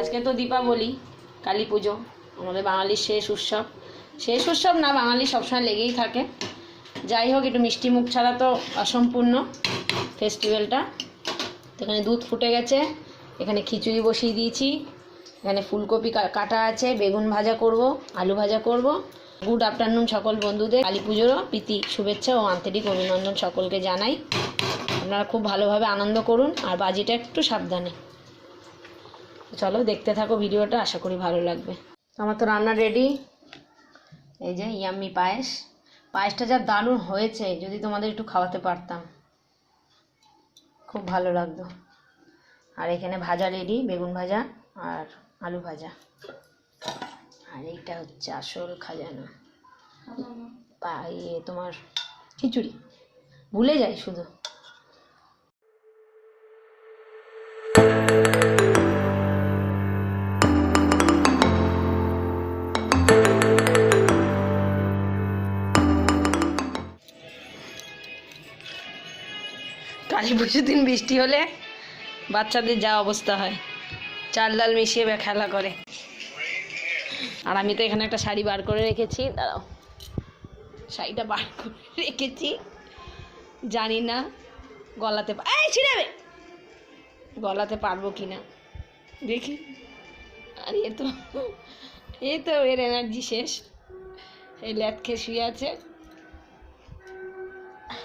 আজকে তো দীপাবলি, কালী পুজো, আমাদের বাঙালির শেষ উৎসব। শেষ উৎসব না, বাঙালি সবসময় লেগেই থাকে। যাই হোক, একটু মিষ্টি মুখ ছাড়া তো অসম্পূর্ণ ফেস্টিভ্যালটা এখানে দুধ ফুটে গেছে, এখানে খিচুড়ি বসিয়ে দিয়েছি। এখানে ফুলকপি কাটা আছে, বেগুন ভাজা করব, আলু ভাজা করব। গুড আফটারনুন সকল বন্ধুদের। কালী পুজোরও প্রীতি, শুভেচ্ছা ও আন্তরিক অভিনন্দন সকলকে জানাই। আপনারা খুব ভালোভাবে আনন্দ করুন আর বাজিটা একটু সাবধানে। চলো দেখতে থাকো ভিডিওটা, আশা করি ভালো লাগবে। আমার তো রান্না রেডি এই যে ইয়াম্মি পায়েস। পায়েসটা যা দারুণ হয়েছে, যদি তোমাদের একটু খাওয়াতে পারতাম। খুব ভালো লাগতো। আর এখানে ভাজা রেডি বেগুন ভাজা আর আলু ভাজা। আর এইটা হচ্ছে আসল খাজানা। ইয়ে তোমার খিচুড়ি। ভুলে যাই শুধু। কালী পুজোর দিন বৃষ্টি হলে বাচ্চাদের যা অবস্থা হয়। চাল ডাল মিশিয়ে বে- খেলা করে। আর আমি তো এখানে একটা শাড়ি বার করে রেখেছি। দাঁড়াও। শাড়িটা বার করে রেখেছি। জানি না গলাতে এই ছিঁড়াবে গলাতে পারব কি না দেখি। আর এ তো এ তো এর এনার্জি শেষ। এই ল্যাদ খেয়ে শুয়ে আছে।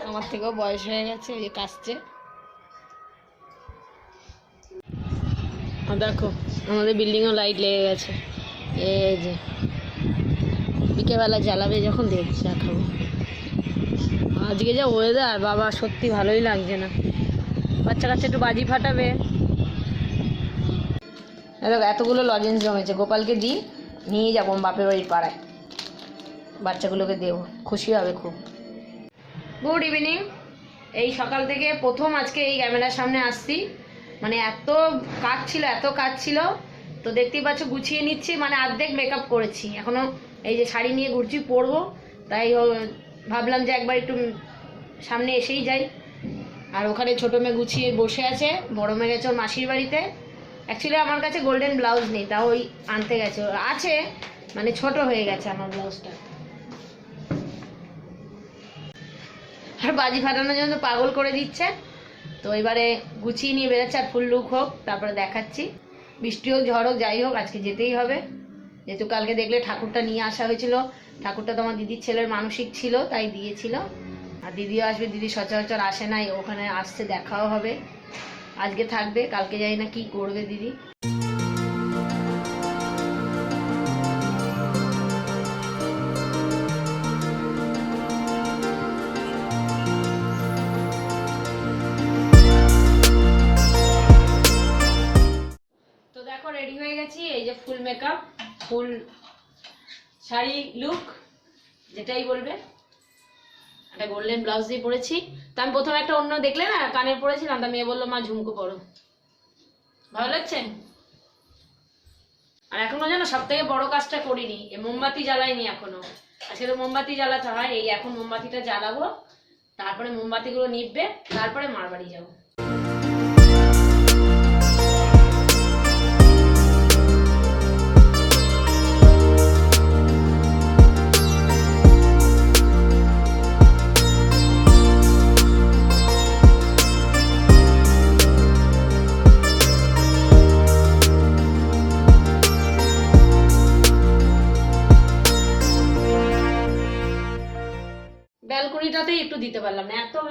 আমার থেকেও বয়স হয়ে গেছে ওই যে কাশছে। দেখো, আমাদের বিল্ডিংও লাইট লেগে গেছে। এই যে, বিকেলবেলা জ্বালাবে যখন দেখ দেখাবো। আজকে যা ওয়েদার বাবা, সত্যি ভালোই লাগছে না। বাচ্চা কাচ্চা একটু বাজি ফাটাবে। দেখো, এতগুলো লজেন্স জমেছে। গোপালকে দিই, নিয়ে যাব, বাপের বাড়ির পাড়ায়। বাচ্চাগুলোকে দেবো। খুশি হবে খুব। গুড ইভিনিং এই সকাল থেকে প্রথম আজকে এই ক্যামেরার সামনে আসছি। মানে এত কাজ ছিল, এত কাজ ছিল। তো দেখতেই পাচ্ছ, গুছিয়ে নিচ্ছি মানে অর্ধেক মেকআপ করেছি। এখনও এই যে শাড়ি নিয়ে ঘুরছি পরবো, তাই ভাবলাম যে একবার একটু সামনে এসেই যাই। আর ওখানে ছোটো মেয়ে গুছিয়ে বসে আছে, বড় মেয়ে গেছে ওর মাসির বাড়িতে। অ্যাকচুয়ালি আমার কাছে গোল্ডেন ব্লাউজ নেই, তাও ওই আনতে গেছে। আছে মানে ছোট হয়ে গেছে আমার ব্লাউজটা আর বাজি ফাটানোর জন্য পাগল করে দিচ্ছে। তো এবারে গুছিয়ে নিয়ে বেরোচ্ছে আর ফুল লুক হোক, তারপরে দেখাচ্ছি। বৃষ্টি হোক ঝড় হোক, যাই হোক, আজকে যেতেই হবে। যেহেতু কালকে দেখলে ঠাকুরটা নিয়ে আসা হয়েছিল। ঠাকুরটা তো আমার দিদির ছেলের মানসিক ছিল, তাই দিয়েছিল। আর দিদিও আসবে, দিদি সচরাচর আসে নাই, ওখানে আসছে, দেখাও হবে। আজকে থাকবে, কালকে যাই না কি করবে দিদি। মেকআপ ফুল শাড়ি লুক যেটাই বলবে। একটা গোল্ডেন ব্লাউজ দিয়ে পরেছি। তো আমি প্রথমে একটা অন্য দেখলে না, কানের পরেছিলাম, তা মেয়ে বলল, মা, ঝুমকো পরো। ভালো লাগছে? আর এখনও যেন সব থেকে বড় কাজটা করিনি, এ মোমবাতি জ্বালাইনি এখনও। আজকে তো মোমবাতি জ্বালাতে হয়, এই এখন মোমবাতিটা জ্বালাবো, তারপরে মোমবাতিগুলো নিববে, তারপরে মার বাড়ি যাব।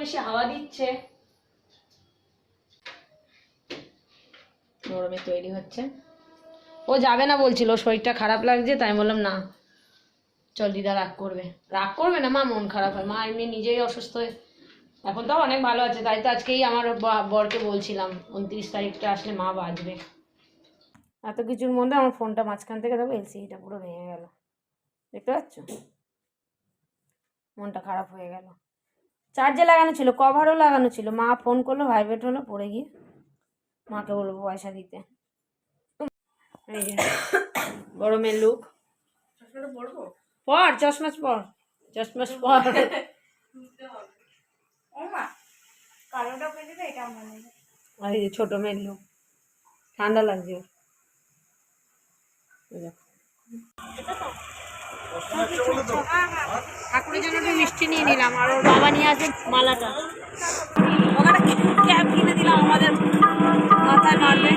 বেশি হাওয়া দিচ্ছে। গরমে তৈরি হচ্ছে। ও যাবে না বলছিল, শরীরটা খারাপ লাগছে, তাই বললাম, না, চল দিদা রাগ করবে। রাগ করবে না, মা, মন খারাপ হয়। মা এমনি নিজেই অসুস্থ হয়ে এখন তো অনেক ভালো আছে, তাই তো আজকেই আমার বরকে বলছিলাম, উনত্রিশ তারিখটা আসলে মা বাঁচবে এত কিছুর মধ্যে আমার ফোনটা মাঝখান থেকে দেখো, এলসিডিটা পুরো ভেঙে গেল। দেখতে পাচ্ছ? মনটা খারাপ হয়ে গেল। চার্জে লাগানো ছিল কভারও লাগানো ছিল। মা ফোন করল ভাইব্রেট হলো পড়ে গিয়ে মাকে বলব পয়সা দিতে। এই যে গরমের লুক পর চশমাস পর চশমাস পর। এই যে ছোট মেয়ের লোক ঠান্ডা লাগছে দেখো। ঠাকুরের জন্য একটু মিষ্টি নিয়ে নিলাম, আর ওর বাবা নিয়ে আছে মালাটা। ওখানে ক্যাব কিনে দিলাম আমাদের, মাথায় মারবে।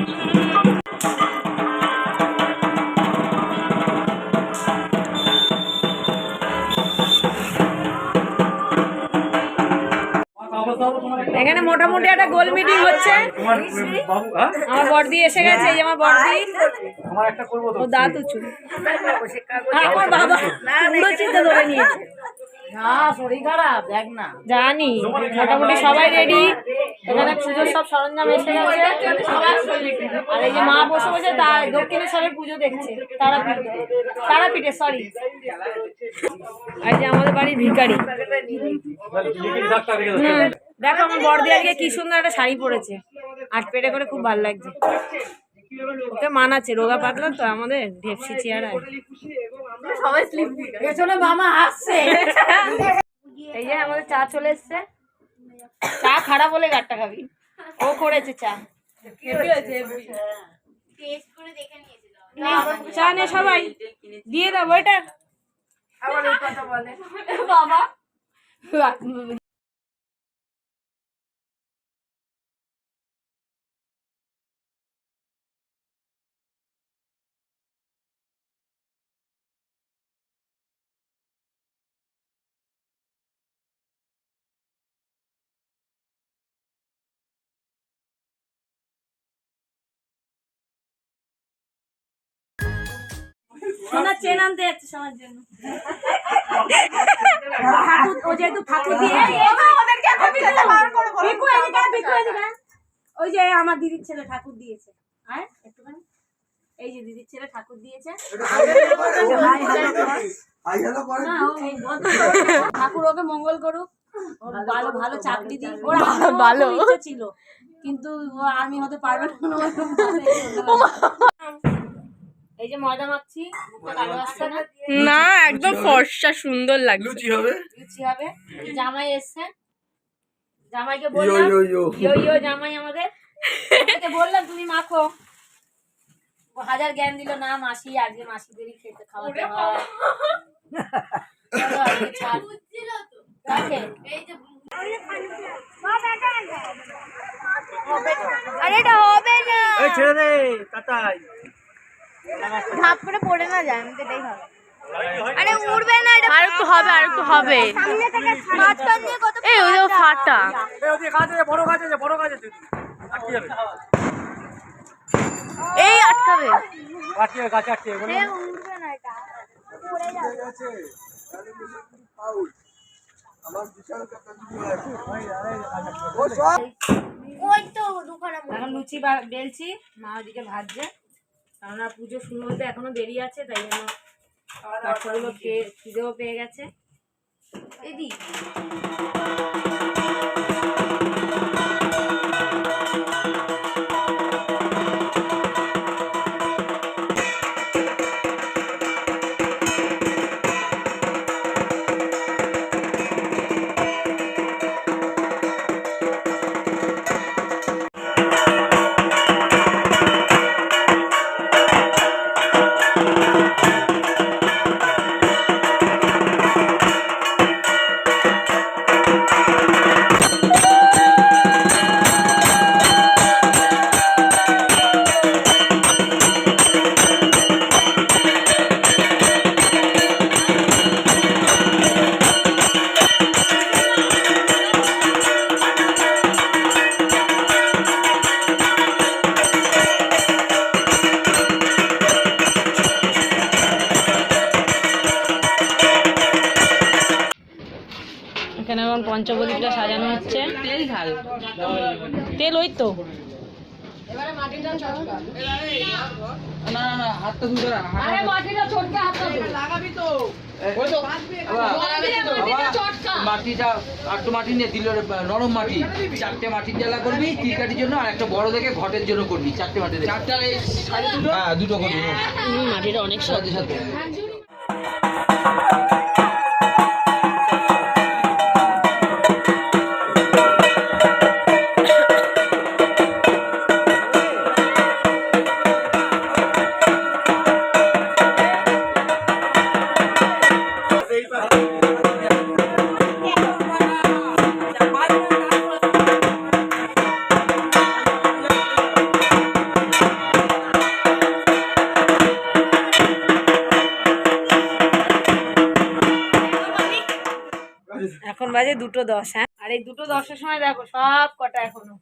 এখানে মোটামুটি একটা গোল মিটিং হচ্ছে। আমার বর্দি এসে গেছে এই আমার বর্দি ও দাঁত উঁচু আমার বাবা পুরো চিন্তা ধরে নিয়েছে। না শরীর খারাপ দেখ না। জানি মোটামুটি সবাই রেডি এখানে পুজোর সব সরঞ্জাম এসে গেছে। আর এই যে মা বসে বসে তা দক্ষিণেশ্বরের পুজো দেখছে তারাপীঠ। তারাপীঠে সরি আর যে আমাদের বাড়ির ভিখারি। হুম, দেখো আমার বড়দি আজকে কি সুন্দর একটা শাড়ি পরেছে। আট পেটে করে খুব ভালো লাগছে। ওকে মানাচ্ছে রোগা পাতলা তো আমাদের ঢেপসি চেয়ারায় পেছনে মামা হাসছে। এই যে আমাদের চা চলে এসছে। চা খারাপ বলে গাটটা খাবি। ও করেছে চা। নে, চা নে সবাই। দিয়ে দাও এটা বাবা। সোনার চেন আনতে যাচ্ছে সবার জন্য। ঠাকুর ও যেহেতু ঠাকুর দিয়ে আয়। ওই যে আমার দিদির ছেলে ঠাকুর দিয়েছে। আয় একটুখানি। এই যে দিদির ছেলে ঠাকুর দিয়েছে। বলতো, ঠাকুর ওকে মঙ্গল করুক। ওর ভালো ভালো চাকরি দিক। ওর ভালো। ছিল। কিন্তু ও আর্মি হতে পারব না। এই যে ময়দা মাখছি মুখটা কালো আসছে না? না একদম ফর্সা সুন্দর লাগছে। লুচি হবে? লুচি হবে। জামাই এসছে। জামাইকে বললাম ইয়ো, ইয়ো। ইয়ো ইয়ো জামাই আমাদের। বললাম তুমি মাখো। হাজার জ্ঞান দিল না মাসি আজকে মাসিদেরই খেতে খাওয়াতে হয়। আরে এটা হবে না। ছেড়ে দে তাতাই ধাপ করে পড়ে না যায় আমি তো এটাই হবে আরে উড়বে না এটা আর একটু হবে আর একটু হবে। সামনে থেকে মাঝখান দিয়ে কত এই ওই দেখো ফাটা এই আছে বড় আছে বড় কাজ আছে আটকে যাবে। এই আটকাবে। আটকে গাছ আটকে এ উড়বে না এটা। পড়ে যাবে। ওই তো দুখানা এখন লুচি বেলছি মা ওদিকে ভাজছে। কেননা পুজো শুরু হতে এখনও দেরি আছে তাই জন্য বাচ্চাগুলো খেয়ে খিদেও পেয়ে গেছে। এদি পঞ্চপ্রদীপটা সাজানো হচ্ছে। তেল ঢাল। তেল ওই তো। মাটিটা চটকে হাতটা দে লাগাবি তো। ওই তো মাটিটা আটটু মাটি নিয়ে দিল নরম মাটি। চারটে মাটির জ্বালা করবি তিরকাটির জন্য আর একটা বড় দেখে ঘটের জন্য করবি। চারটে মাটি চারটা হ্যাঁ দুটো? করবি। মাটিটা অনেক সাথে সাথে। বাজে দুটো দশ হ্যাঁ? আর এই দুটো দশের সময় দেখো সব কটা এখনও।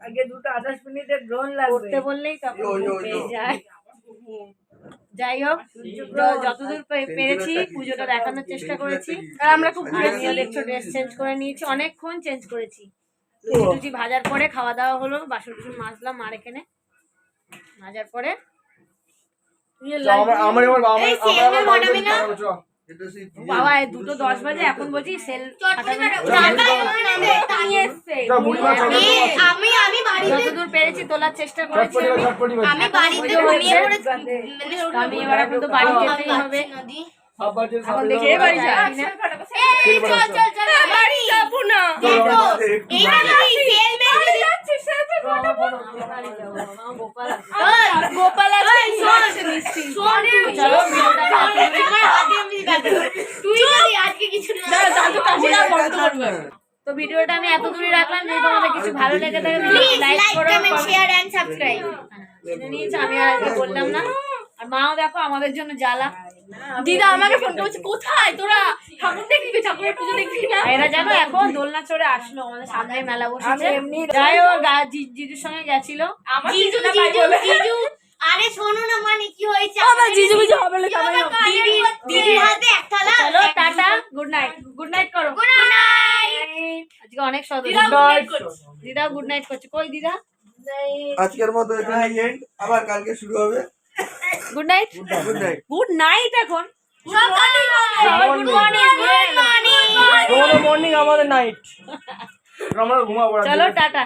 আগে দুটো আঠাশ মিনিটের ড্রোন লাগবে। করতে বললেই তখন যায়। যাই হোক যতদূর পেরেছি পুজোটা দেখানোর চেষ্টা করেছি। আর আমরা খুব আমিও দেখছ ড্রেস চেঞ্জ করে নিয়েছি অনেকক্ষণ চেঞ্জ করেছি। লুচি ভাজার পরে খাওয়া দাওয়া হলো বাসন টুসন মাজলাম আর এখানে। মাজার পরে। আমার এবার আমার আমার বাবা দুটো দশ বাজে এখন বলছি সেল আমি আমি বাড়িতে যতদূর পেরেছি তোলার চেষ্টা করেছি আমি। বাড়িতে ঘুমিয়ে পড়েছি। মানে আমি এবার এখন তো বাড়ি যেতেই হবে। এখন দেখি বাড়ি যাই না। এই চল চল। চল বাড়ি যাব না। দেখো সেল মেরে যাচ্ছিস গোপাল আছে তুই আজকে কিছু তো ভিডিওটা আমি এত দূরে রাখলাম যদি তোমাদের কিছু ভালো লেগে থাকে লাইক লাইক করো কমেন্ট শেয়ার এন্ড সাবস্ক্রাইব জেনে আমি আর আজকে বললাম না। আর মাও দেখো আমাদের জন্য জ্বালা। দিদা আমাকে ফোন করেছে কোথায় তোরা? ঠাকুর দেখবি ঠাকুরের পুজো দেখবি না? এরা জানো এখন দোলনা চড়ে আসলো আমাদের সামনে মেলা বসেছে। যাই হোক জিজুর সঙ্গে গেছিল। জিজু জিজু। জিজু। আরে শোনো না মানে কি হয়েছে? আমার জিজু বিজু হবে না, হবে। দিদি হাতে এক থালা চলো tata. Good night good night করো। গুড নাইট আজকে অনেক সদস্য। দিদা গুড নাইট করছে। কই দিদা? আজকের মতো এখানে এন্ড আবার কালকে শুরু হবে। Good night good night good night এখন। সকালে good morning good morning morning আমাদের নাইট আমরা ঘুমাবো চলো টাটা।